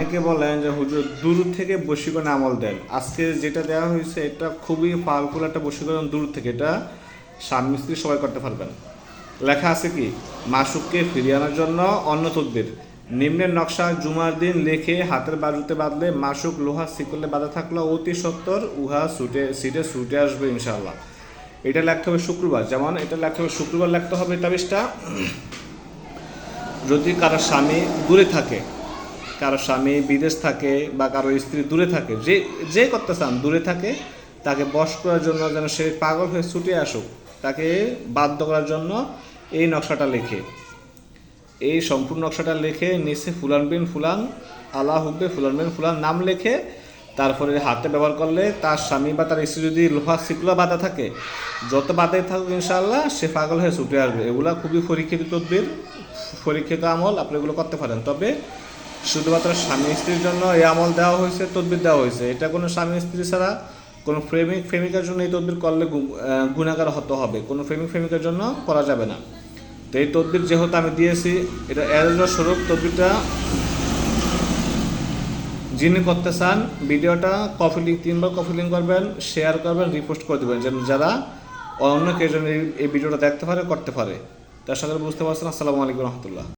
অনেকে বলেন যে, হুজুর, দূর থেকে বশীকরণ আমল দেন। আজকে যেটা দেওয়া হয়েছে, এটা খুবই পাওয়ারফুল একটা বশীকরণ দূর থেকে। এটা স্বামী স্ত্রী সবাই করতে পারবেন। লেখা আছে কি? মাসুককে ফিরিয়ে আনার জন্য অন্য তদ্বির নিম্নের নকশা জুমার দিন লেখে হাতের বাজুতে বাঁধলে মাসুক লোহা শিকলে বাঁধা থাকলে অতি সত্তর, উহা ছুটে সিটে ছুটে আসবে ইনশাআল্লাহ। এটা লিখতে হবে শুক্রবার। যেমন এটা লিখতে হবে, শুক্রবার লিখতে হবে তাবিজটা। যদি কারও স্বামী দূরে থাকে কারও স্বামী বিদেশ থাকে বা কারও স্ত্রী দূরে থাকে, যে যে করতে চান, দূরে থাকে, তাকে বশ করার জন্য যেন সে পাগল হয়ে ছুটে আসুক, তাকে বাধ্য করার জন্য এই নকশাটা লেখে। এই সম্পূর্ণ নকশাটা লিখে, নিচে ফুলান বিন ফুলান, আল্লাহ হুব্বে ফুলান বিন ফুলান নাম লেখে, তারপরে হাতে ব্যবহার করলে তার স্বামী বা তার স্ত্রী যদি লোহা শিকলা বাঁধা থাকে, যত বাধাই থাকুক ইনশাআল্লাহ, সে পাগল হয়ে ছুটে আসবে। এগুলা খুবই পরীক্ষিত তদ্বির, পরীক্ষিত আমল, আপনি এগুলো করতে পারেন। তবে শুধুমাত্র স্বামী স্ত্রীর জন্য এই আমল দেওয়া হয়েছে তদবির দেওয়া হয়েছে। এটা কোনো স্বামী স্ত্রী ছাড়া কোনো প্রেমিক প্রেমিকার জন্য এই তদবির করলে গু- আহ, গুণাগার হতে হবে। কোনো প্রেমিক প্রেমিকার জন্য করা যাবে না। তো এই তদবির যেহেতু আমি দিয়েছি এটা এর স্বরূপ তদবিরটা যিনি করতে চান ভিডিওটা কপি লিঙ্ক তিনবার কপি লিঙ্ক করবেন শেয়ার করবেন রিপোস্ট করে দেবেন যেন যারা অন্য কেউ এই ভিডিওটা দেখতে পারে করতে পারে। তার সাথে বুঝতে পারছেন? আসসালামু আলাইকুম রহমতুল্লাহ।